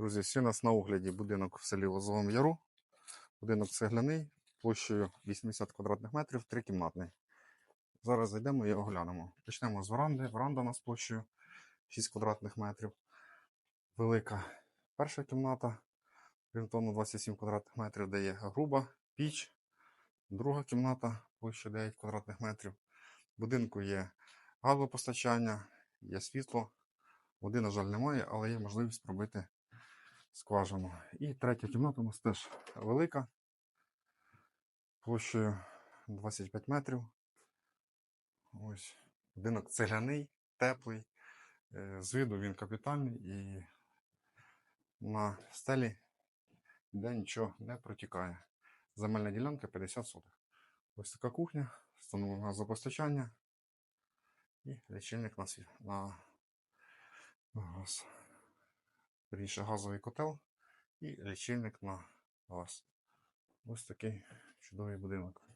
Друзі, всі у нас на огляді будинок в селі Лозовому Яру. Будинок цегляний, площею 80 квадратних метрів, трикімнатний. Зараз зайдемо і оглянемо. Почнемо з веранди. Веранда у нас площею 6 квадратних метрів. Велика перша кімната, орієнтовно 27 квадратних метрів, де є груба піч. Друга кімната площею 9 квадратних метрів. В будинку є газопостачання, є світло. Води, на жаль, немає, але є можливість пробити скважину. І третя кімната у нас теж велика, площею 25 метрів. Ось будинок цегляний, теплий. Е, З виду він капітальний і на стелі де нічого не протікає. Земельна ділянка 50 сотих. Ось така кухня, встановлено газопостачання і лічильник на, на газ. Вірніше, газовий котел і лічильник на газ. Ось такий чудовий будинок.